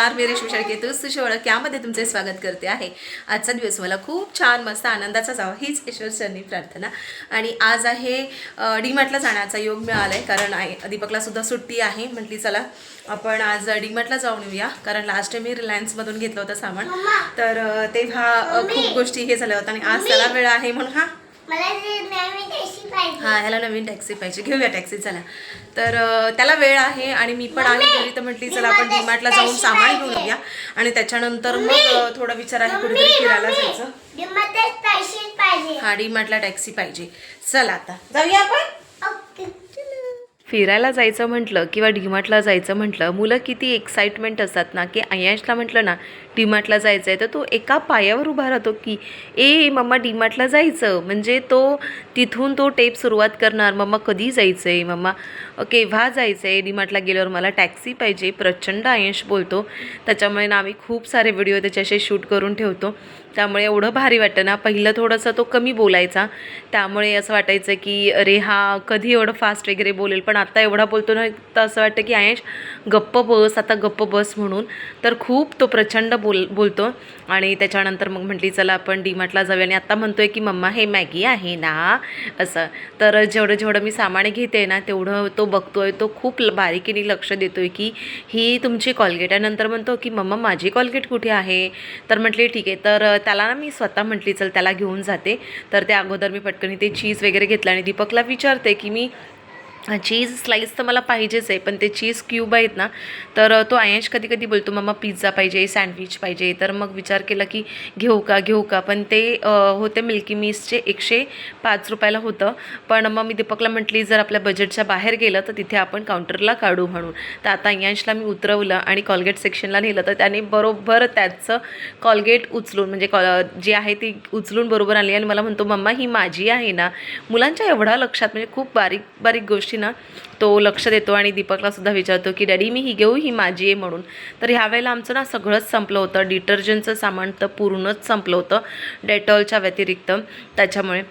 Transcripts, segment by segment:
नमस्कार मी रेशमी शेळके तुझ ओळख यामध्ये तुमचे स्वागत करते आहे. आजचा दिवस मला खूप छान मस्त आनंदाचा जावा हीच ईश्वर चरणी प्रार्थना. आणि आज आहे डीमार्टला जाण्याचा योग मिळाला आहे कारण आहे दीपकला सुद्धा सुट्टी आहे. म्हटली चला आपण आज डीमार्टला जाऊन येऊया. कारण लास्ट टाइम मी रिलायन्समधून घेतलं होतं सामान. तर तेव्हा खूप गोष्टी हे झाल्या होत्या आणि आज त्याला वेळ आहे म्हणून हा हा ह्याला नवीन टॅक्सी पाहिजे. घेऊया टॅक्सी चला. तर त्याला वेळ आहे आणि मी पण आहे. घरी तर म्हटली चला आपण डीमार्टला जाऊन सामान घेऊन येऊया. आणि त्याच्यानंतर मग थोडा विचार आहे कुठेतरी फिरायला जायचं. हा डीमार्टला टॅक्सी पाहिजे. चला आता. जाऊया आपण? फिरायला जायचं म्हटलं किंवा डीमार्टला जायचं म्हटलं मुलं किती एक्साइटमेंट असतात ना की अय्यांशला म्हटलं ना डीमार्टला जायचं आहे तर तो एका पायावर उभा राहतो की ए मम्मा डीमार्टला जायचं. म्हणजे तो तिथून तो टेप सुरुवात करणार मम्मा कधी जायचं आहे मम्मा केव्हा जायचं आहे डीमार्टला गेल्यावर मला टॅक्सी पाहिजे प्रचंड आयंश बोलतो. त्याच्यामुळे ना आम्ही खूप सारे व्हिडिओ त्याच्याशी शूट करून ठेवतो. त्यामुळे एवढं भारी वाटतं ना. पहिलं थोडंसं तो कमी बोलायचा. त्यामुळे असं वाटायचं की अरे हा कधी एवढं फास्ट वगैरे बोलेल? पण आता एवढा बोलतो ना तर असं वाटतं की आयश गप्प बस आता गप्प बस म्हणून. तर खूप तो प्रचंड बोल बोलतो. आणि त्याच्यानंतर मग म्हटली चला आपण डीमार्टला जाऊया. आणि आता म्हणतोय की मम्मा हे मॅगी आहे ना? असं. तर जेवढं जेवढं मी सामान घेते ना तेवढं तो बघतोय. तो खूप ल- बारीकीने लक्ष देतोय की ही तुमची कॉलगेट आहे नंतर म्हणतो की मम्मा माझी कॉलगेट कुठे आहे? तर म्हटली ठीक आहे. तर त्याला ना मी स्वतः म्हटली चल त्याला घेऊन जाते. तर त्या अगोदर मी पटकन ते चीज वगैरे घेतलं आणि दीपकला विचारते की मी चीज स्लाईस तर मला पाहिजेच आहे पण ते चीज क्यूब आहेत ना तर तो आयंश कधी कधी बोलतो मम्मा पिझ्झा पाहिजे सँडविच पाहिजे. तर मग विचार केला की घेऊ का घेऊ का? पण ते होते मिल्की मिसचे एकशे पाच रुपयाला होतं पण मग मी दीपकला म्हटली जर आपल्या बजेटच्या बाहेर गेलं तर तिथे आपण काउंटरला काढू म्हणून. तर आता अय्यांशला मी उतरवलं आणि कॉलगेट सेक्शनला नेलं तर त्याने बरोबर त्याचं कॉलगेट उचलून म्हणजे कॉ जी आहे ती उचलून बरोबर आली आणि मला म्हणतो मम्मा ही माझी आहे ना. मुलांच्या एवढा लक्षात म्हणजे खूप बारीक बारीक गोष्टी ना तो लक्ष देतो आणि दीपकला सुद्धा विचारतो की डॅडी मी ही घेऊ ही माझी आहे म्हणून. तर ह्या वेळेला आमचं ना सगळंच संपलं होतं. डिटर्जंटचं सामान तर पूर्णच संपलं होतं. डेटॉलच्या व्यतिरिक्त त्याच्यामुळे.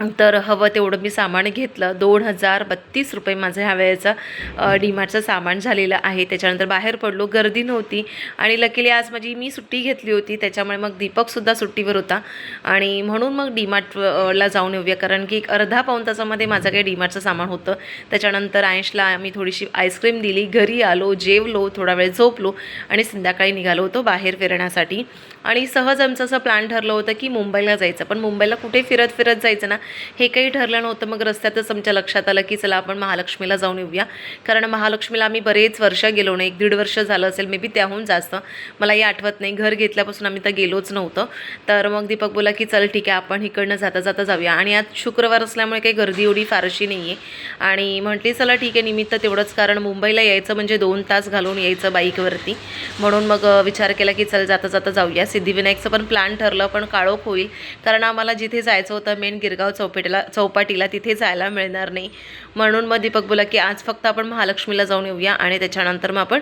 तर हवं तेवढं मी सामान घेतलं. दोन हजार बत्तीस रुपये माझं ह्या वेळेचं डीमार्टचं सामान झालेलं आहे. त्याच्यानंतर बाहेर पडलो गर्दी नव्हती. आणि लकीली आज माझी मी सुट्टी घेतली होती. त्याच्यामुळे मग दीपकसुद्धा सुट्टीवर होता. आणि म्हणून मग डीमार्टला जाऊन येऊया. कारण की एक अर्धा पाऊण तासामध्ये माझं काही डीमार्टचं सामान होतं. त्याच्यानंतर आयशला आम्ही थोडीशी आईस्क्रीम दिली. घरी आलो जेवलो थोडा वेळ झोपलो आणि संध्याकाळी निघालो होतो बाहेर फिरण्यासाठी. आणि सहज आमचं असं प्लॅन ठरलं होतं की मुंबईला जायचं. पण मुंबईला कुठे फिरत फिरत जायचं ना हे काही ठरलं नव्हतं. मग रस्त्यातच आमच्या लक्षात आलं की चला आपण महालक्ष्मीला जाऊन येऊया. कारण महालक्ष्मीला आम्ही बरेच वर्ष गेलो नाही. एक दीड वर्ष झालं असेल मे बी त्याहून जास्त. मलाही आठवत नाही. घर घेतल्यापासून आम्ही तर गेलोच नव्हतं. तर मग दीपक बोला की चल ठीक आहे आपण इकडनं जाता जाता जाऊया. आणि आज शुक्रवार असल्यामुळे काही गर्दी एवढी फारशी नाही आहे आणि म्हटली चला ठीक आहे निमित्त तेवढंच. कारण मुंबईला यायचं म्हणजे दोन तास घालून यायचं बाईकवरती म्हणून मग विचार केला की चल जाता जाता जाऊया सिद्धिविनायकचं पण प्लॅन ठरलं पण काळोख होईल. कारण आम्हाला जिथे जायचं होतं मेन गिरगाव चौपेटीला चौपाटीला तिथे जायला मिळणार नाही. म्हणून मग दीपक बोला की आज फक्त आपण महालक्ष्मीला जाऊन येऊया आणि त्याच्यानंतर मग आपण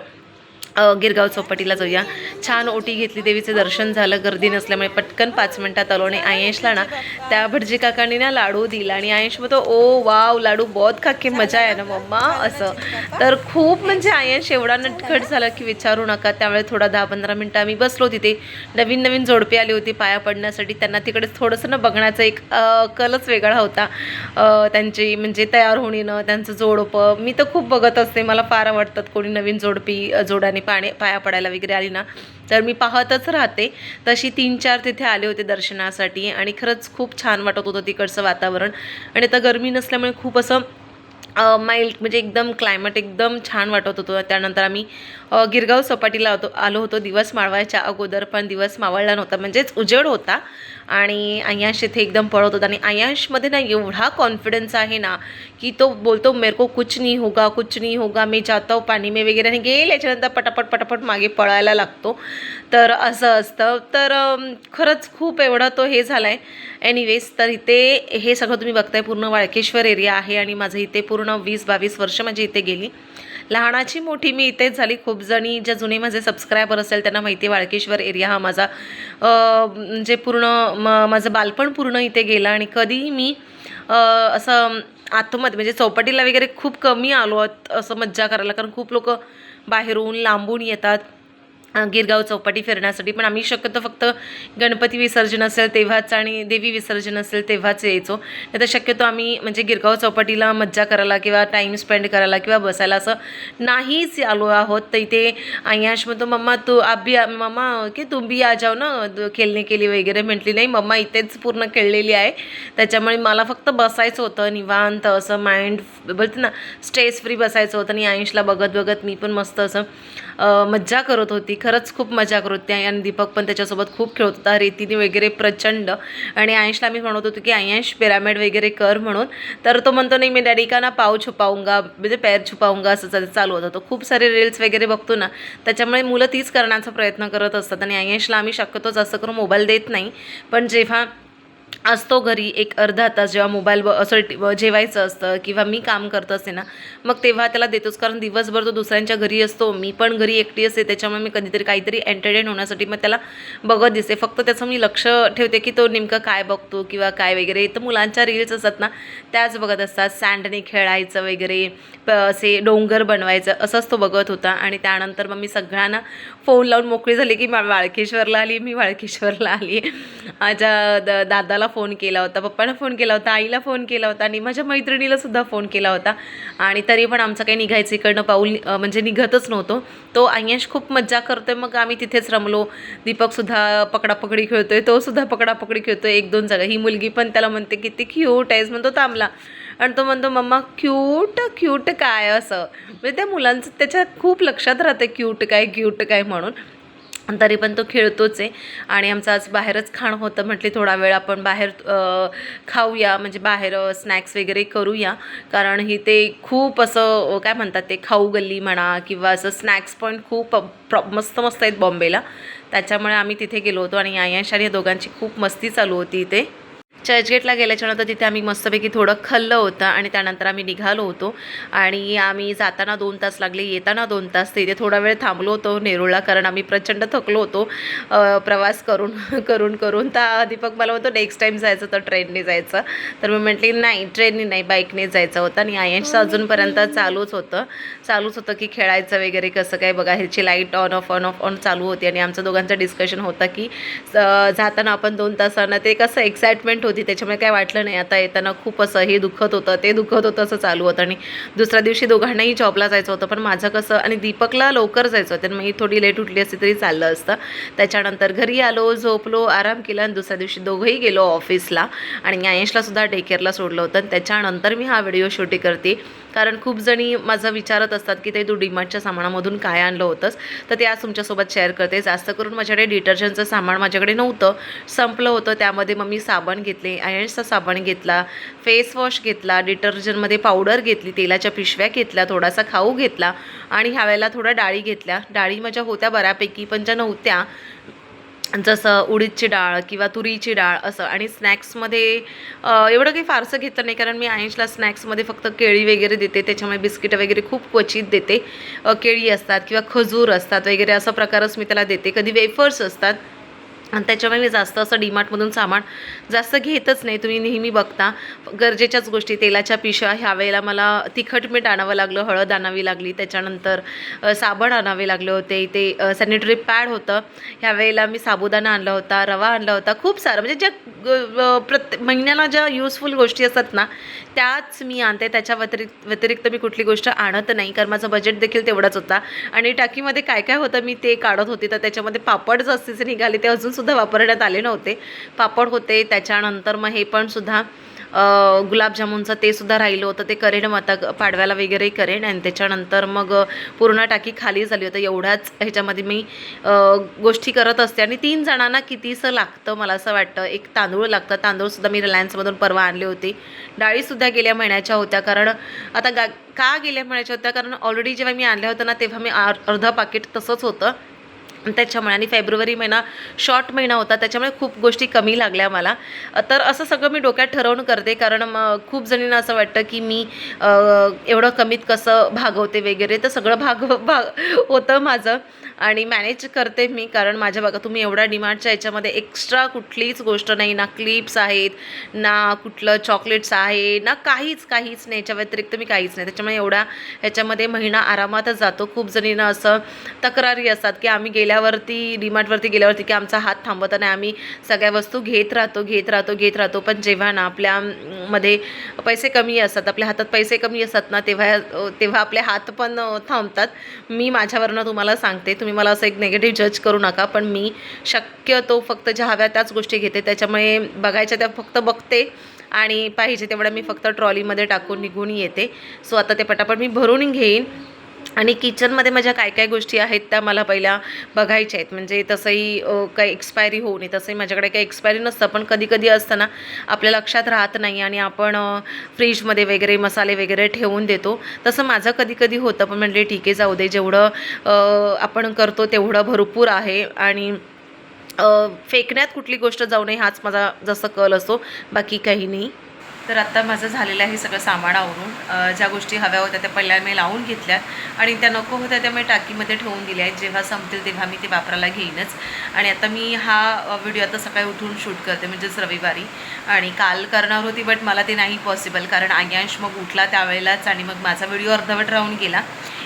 गिरगाव चौपाटीला जाऊया. छान ओटी घेतली देवीचं दर्शन झालं गर्दी नसल्यामुळे पटकन पाच मिनटात आलो आणि आयेशला ना त्या भटजी काकांनी ना लाडू दिला आणि आयेश म्हणतो ओ वाव लाडू बहुत खाके मजा आहे ना मम्मा असं. तर खूप म्हणजे आयेश एवढा नटखट झाला की विचारू नका त्यामुळे थोडा दहा पंधरा मिनटं आम्ही बसलो तिथे. नवीन नवीन जोडपी आली होती पाया पडण्यासाठी त्यांना तिकडे थोडंसं ना बघण्याचा एक कलच वेगळा होता. त्यांची म्हणजे तयार होणीनं त्यांचं जोडपं मी तर खूप बघत असते मला फार आवडतात कोणी नवीन जोडपी जोडाने पाणी पाया पडायला वगैरे आली ना तर मी पाहतच राहते. तशी तीन चार तिथे आले होते दर्शनासाठी आणि खरंच खूप छान वाटत होतं तिकडचं वातावरण. आणि आता गरमी नसल्यामुळे खूप असं माइल्ड म्हणजे एकदम क्लायमेट एकदम छान वाटत होतं. त्यानंतर आम्ही गिरगाव सपाटीला होतो आलो होतो दिवस माळवायच्या अगोदर पण दिवस मावळला नव्हता म्हणजेच उजेड होता. आणि आयांश इथे एकदम पळत होता. आणि आयांशमध्ये ना एवढा कॉन्फिडन्स आहे ना की तो बोलतो मेरे को कुछ नाही होगा कुछ नाही होगा मी जातो पाणी मी वगैरे. आणि गेल याच्यानंतर पटापट पटापट मागे पळायला लागतो. तर असं असतं. तर खरंच खूप एवढा तो हे झाला आहे एनिवेज तर इथे हे सगळं तुम्ही बघताय पूर्ण वाळकेश्वर एरिया आहे आणि माझं इथे पूर्ण वीस बावीस वर्ष माझी इथे गेली. लहानाची मोठी मी इथेच झाली. खूप जणी ज्या जुने माझे सबस्क्रायबर असेल त्यांना माहिती आहे वाळकेश्वर एरिया हा माझा म्हणजे पूर्ण म माझं बालपण पूर्ण इथे गेलं आणि कधीही मी असं आतमध्ये म्हणजे चौपाटीला वगैरे खूप कमी आलो आहोत असं मज्जा करायला. कारण खूप लोक बाहेरून लांबून येतात. गिरगाव चौपाटी फिरण्यासाठी. पण आम्ही शक्यतो फक्त गणपती विसर्जन असेल तेव्हाच आणि देवी विसर्जन असेल तेव्हाच यायचो. नाही तर शक्यतो आम्ही म्हणजे गिरगाव चौपाटीला मज्जा करायला किंवा टाईम स्पेंड करायला किंवा बसायला असं नाहीच आलो आहोत. तर इथे आयाश म्हणतो मम्मा तू आबी मम्मा की तू बी आ जाऊ ना खेळणे केली वगैरे. म्हटली नाही मम्मा इथेच पूर्ण खेळलेली आहे. त्याच्यामुळे मला फक्त बसायचं होतं निवांत असं माइंड बोलते ना स्ट्रेस फ्री बसायचं होतं आणि आयुषला बघत बघत मी पण मस्त असं मज्जा करत होती. खरंच खूप मजा करत होती. आणि दीपक पण त्याच्यासोबत खूप खेळत होता. रेतीने वगैरे प्रचंड. आणि आयुषला मी म्हणत होतो की आयुष पिरामिड वगैरे कर म्हणून. तर तो म्हणतो नाही मी डॅडी का ना पाव छुपाऊंगा म्हणजे पैर छुपाऊंगा असं चालू होतं. तो खूप सारे रील्स वगैरे बघतो ना त्याच्यामुळे मुलं तीच करण्याचा प्रयत्न करत असतात. आणि आयुषला आम्ही शक्यतो जास्त करून मोबाईल देत नाही. पण जेव्हा असतो घरी एक अर्धा तास जेव्हा मोबाईल ब असं जेवायचं असतं किंवा मी काम करत असते ना मग तेव्हा त्याला देतोच. कारण दिवसभर तो दुसऱ्यांच्या घरी असतो मी पण घरी एकटी असते त्याच्यामुळे मी कधीतरी काहीतरी एंटरटेन होण्यासाठी मग त्याला बघत दिसते. फक्त त्याचं मी लक्ष ठेवते की तो नेमकं काय बघतो किंवा काय वगैरे. तर मुलांच्या रील्स असतात ना त्याच बघत असतात. सँडने खेळायचं वगैरे प असे डोंगर बनवायचं असंच तो बघत होता. आणि त्यानंतर मग मी सगळ्यांना फोन लावून मोकळी झाली की मा वाळकेश्वरला आली मी वाळकेश्वरला आली. माझ्या द दादाला फोन केला होता पप्पांना फोन केला होता आईला फोन केला होता आणि माझ्या मैत्रिणीला सुद्धा फोन केला होता. आणि तरी पण आमचं काही निघायचं इकडनं पाऊल म्हणजे निघतच नव्हतो. तो आयश खूप मज्जा करतोय मग आम्ही तिथेच रमलो. दीपकसुद्धा पकडापकडी खेळतोय तो सुद्धा पकडापकडी खेळतोय एक दोन जागा. ही मुलगी पण त्याला म्हणते किती क्यूट आहेस म्हणतो थांबला आणि तो म्हणतो मम्मा क्यूट क्यूट काय असं? म्हणजे त्या मुलांचं त्याच्या खूप लक्षात राहते क्यूट काय क्यूट काय म्हणून. तरी पण तो खेळतोच आहे. आणि आमचं आज बाहेरच खाणं होतं म्हटले थोडा वेळ आपण बाहेर खाऊया म्हणजे बाहेर स्नॅक्स वगैरे करूया. कारण ही ते खूप असं काय म्हणतात ते खाऊ गल्ली म्हणा किंवा असं स्नॅक्स पॉईंट खूप प्रॉ मस्त मस्त आहेत बॉम्बेला. त्याच्यामुळे आम्ही तिथे गेलो होतो आणि आयांश आणि दोघांची खूप मस्ती चालू होती इथे. चर्चगेटला गेल्याच्यानंतर तिथे आम्ही मस्तपैकी थोडं खाल्लं होतं आणि त्यानंतर आम्ही निघालो होतो. आणि आम्ही जाताना दोन तास लागले येताना दोन तास. तिथे थोडा वेळ थांबलो होतो नेरूळला कारण आम्ही प्रचंड थकलो होतो प्रवास करून करून करून. तर दीपक मला होतं नेक्स्ट टाईम जायचं तर ट्रेनने जायचं. तर मी म्हटली नाही ट्रेनने नाही बाईकने जायचं होतं. आणि आयन्सचं अजूनपर्यंत चालूच होतं. चालूच होतं की खेळायचं वगैरे कसं काय बघा ह्याची light on off on off on चालू होती. आणि आमचं दोघांचं डिस्कशन होतं की जाताना आपण दोन तासानं ते कसं एक्साइटमेंट होती त्याच्यामुळे काय वाटलं नाही. आता येताना खूप असं हे दुखत होतं ते दुखत होतं असं चालू होतं. आणि दुसऱ्या दिवशी दोघांनाही जॉबला जायचं होतं. पण माझं कसं आणि दीपकला लवकर जायचं होतं. मी थोडी लेट उठली असती तरी चाललं असतं. त्याच्यानंतर घरी आलो झोपलो आराम केला आणि दुसऱ्या दिवशी दोघंही गेलो ऑफिसला आणि आयशला सुद्धा डेकेअरला सोडलं होतं. त्याच्यानंतर मी हा व्हिडिओ शूटिंग करते. कारण खूप जणी माझं विचारत असतात की ते तू डीमार्टच्या सामानामधून काय आणलं होतंस? तर ते आज तुमच्यासोबत शेअर करते. जास्त करून माझ्याकडे डिटर्जंटचं सामान माझ्याकडे नव्हतं. संपलं होतं. त्यामध्ये मग मी साबण घेतले. आयन्सचा साबण घेतला. फेस वॉश घेतला. डिटर्जंटमध्ये पावडर घेतली. तेलाच्या पिशव्या घेतल्या. थोडासा खाऊ घेतला. आणि ह्यावेळेला थोड्या डाळी घेतल्या. डाळी माझ्या होत्या बऱ्यापैकी पण ज्या नव्हत्या जसं उडीदची डाळ किंवा तुरीची डाळ असं. आणि स्नॅक्समध्ये एवढं काही फारसं घेतं नाही कारण मी आयन्सला स्नॅक्समध्ये फक्त केळी वगैरे देते. त्याच्यामुळे बिस्किटं वगैरे खूप क्वचित देते. केळी असतात किंवा खजूर असतात वगैरे असा प्रकारच मी त्याला देते. कधी वेफर्स असतात आणि त्याच्यामुळे मी जास्त असं डीमार्टमधून सामान जास्त घेतच नाही. तुम्ही नेहमी बघता गरजेच्याच गोष्टी तेलाच्या पिशव्या ह्या वेळेला मला तिखट मीठ आणावं लागलं हळद आणावी लागली त्याच्यानंतर साबण आणावे लागले होते ते सॅनिटरी पॅड होतं. ह्या वेळेला मी साबुदाणा आणला होता रवा आणला होता खूप सारं. म्हणजे ज्या प्रत्येक महिन्याला ज्या युजफुल गोष्टी असतात ना त्याच मी आणते त्याच्या व्यतिरिक्त व्यतिरिक्त मी कुठली गोष्ट आणत नाही कारण माझं बजेट देखील तेवढाच होता. आणि टाकीमध्ये काय काय होतं मी ते काढत होते तर त्याच्यामध्ये पापड जास्तीचे निघाले ते अजूनसुद्धा वापरण्यात आले नव्हते. पापड होते त्याच्यानंतर मग हे पण सुद्धा गुलाबजामुनचं ते सुद्धा राहिलं होतं ते करेन मग आता पाडव्याला वगैरे करेन. आणि त्याच्यानंतर मग पूर्ण टाकी खाली झाली होतं. एवढ्याच ह्याच्यामध्ये मी गोष्टी करत असते. आणि तीन जणांना कितीसं लागतं मला असं वाटतं. एक तांदूळ लागतं. तांदूळसुद्धा मी रिलायन्समधून परवा आणले होते. डाळीसुद्धा गेल्या महिन्याच्या होत्या. कारण आता गा का गेल्या महिन्याच्या होत्या? कारण ऑलरेडी जेव्हा मी आणल्या होत्या ना तेव्हा मी अर्धं पाकिट तसंच होतं. त्याच्यामुळे आणि फेब्रुवारी महिना शॉर्ट महिना होता त्याच्यामुळे खूप गोष्टी कमी लागल्या मला. तर असं सगळं मी डोक्यात ठरवून करते कारण मग खूप जणींना असं वाटतं की मी एवढं कमीत कसं भागवते वगैरे तर सगळं भाग भाग होतं माझं. आणि मॅनेज करते मी कारण माझ्या बघा तुम्ही एवढ्या डिमांडच्या याच्यामध्ये एक्स्ट्रा कुठलीच गोष्ट नाही. ना क्लिप्स आहेत ना कुठलं चॉकलेट्स आहे ना काहीच काहीच नाही. याच्या व्यतिरिक्त मी काहीच नाही. त्याच्यामुळे एवढा ह्याच्यामध्ये महिना आरामातच जातो. खूप जणींना असं तक्रारी असतात की आम्ही गेल्यावरती डीमार्टवरती गेल्यावरती की आमचा हात थांबत नाही. आम्ही सगळ्या वस्तू घेत राहतो घेत राहतो घेत राहतो. पण जेव्हा ना आपल्या मध्ये पैसे कमी असतात आपल्या हातात पैसे कमी असतात ना तेव्हा तेव्हा आपले हात पण थांबतात. मी माझ्यावरनं तुम्हाला सांगते तुम्ही मला असं एक नेगेटिव्ह जज करू नका पण मी शक्यतो फक्त ज्या हव्या त्याच गोष्टी घेते. त्याच्यामुळे बघायच्या त्या फक्त बघते आणि पाहिजे तेवढ्या मी फक्त ट्रॉलीमध्ये टाकून निघून येते. सो आता ते पटापट मी भरून घेईन. आणि किचनमध्ये माझ्या काय काय गोष्टी आहेत त्या मला पहिल्या बघायच्या आहेत. म्हणजे तसंही काही एक्सपायरी होऊ नये तसंही माझ्याकडे काही एक्सपायरी नसतं. पण कधी कधी असतं ना आपल्या लक्षात राहत नाही आणि आपण फ्रीजमध्ये वगैरे मसाले वगैरे ठेवून देतो. तसं माझं कधी कधी होतं. पण म्हणजे ठीक आहे जाऊ दे. जेवढं आपण करतो तेवढं भरपूर आहे. आणि फेकण्यात कुठली गोष्ट जाऊ नये हाच माझा जसं कल असतो. बाकी काही नाही. तर आत्ता माझं झालेलं आहे सगळं सामान आवरून ज्या गोष्टी हव्या होत्या त्या पहिल्या मी लावून घेतल्या आणि त्या नको होत्या त्या मी टाकीमध्ये ठेवून दिल्या आहेत. जेव्हा संपतील तेव्हा मी ते वापरायला घेईनच. आणि आता मी हा व्हिडिओ आता सकाळी उठून शूट करते म्हणजेच रविवारी. आणि काल करणार होती बट मला ते नाही पॉसिबल कारण आग्यांश मग उठला त्यावेळेलाच आणि मग माझा व्हिडिओ अर्धवट राहून गेला.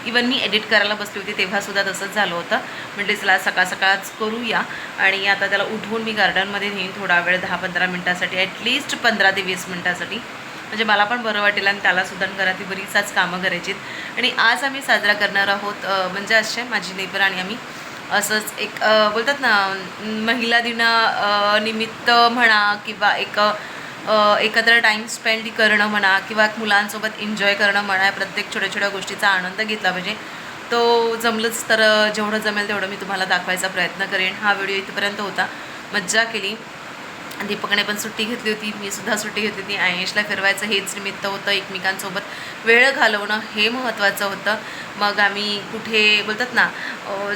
इवन मी एडिट करायला बसली होती तेव्हासुद्धा तसंच झालं होतं. म्हणजे चला सकाळ सकाळच करूया. आणि आता त्याला उठवून मी गार्डनमध्ये नेईन थोडा वेळ दहा पंधरा मिनटासाठी ॲटलिस्ट पंधरा ते वीस मिनटासाठी. म्हणजे मला पण बरं वाटेल आणि त्यालासुद्धा घरातील बरीचच कामं करायची आणि आज आम्ही साजरा करणार आहोत म्हणजे असे माझी नेबर आणि आम्ही. असंच एक बोलतात ना महिला दिना निमित्त म्हणा किंवा एक एकत्र टाईम स्पेंड करणं म्हणा किंवा मुलांसोबत एन्जॉय करणं म्हणा या प्रत्येक छोट्या छोट्या गोष्टीचा आनंद घेतला पाहिजे. तो जमलंच तर जेवढं जमेल तेवढं मी तुम्हाला दाखवायचा प्रयत्न करेन. हा व्हिडिओ इथपर्यंत होता. मज्जा केली. दीपकने पण सुट्टी घेतली होती. मी सुद्धा सुट्टी घेतली होती. आयेशला फिरवायचं हेच निमित्त होतं. एकमेकांसोबत वेळ घालवणं हे महत्त्वाचं होतं. मग आम्ही कुठे बोलतात ना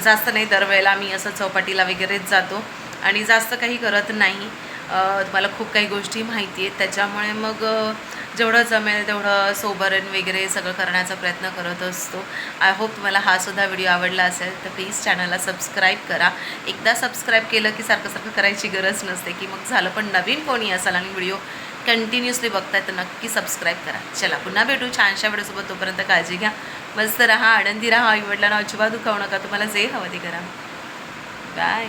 जास्त नाही दरवेळेला आम्ही असं चौपाटीला वगैरेच जातो. आणि जास्त काही करत नाही. तुम्हाला खूप काही गोष्टी माहिती आहेत. त्याच्यामुळे मग जेवढं जमेल तेवढं सोबरण वगैरे सगळं करण्याचा प्रयत्न करत असतो. आय होप तुम्हाला हा सुद्धा व्हिडिओ आवडला असेल तर प्लीज चॅनलला सबस्क्राईब करा. एकदा सबस्क्राईब केलं की सारखं सारखं करायची गरज नसते की मग झालं पण नवीन कोणी असाल आणि व्हिडिओ कंटिन्युअसली बघताय तर नक्की सबस्क्राईब करा. चला पुन्हा भेटू. छानशा व्हिडिओसोबत तोपर्यंत काळजी घ्या. मस्त राहा आनंदी राहा. आई वडिलांना अजिबात दुखावू नका. तुम्हाला जे हवं ते करा. बाय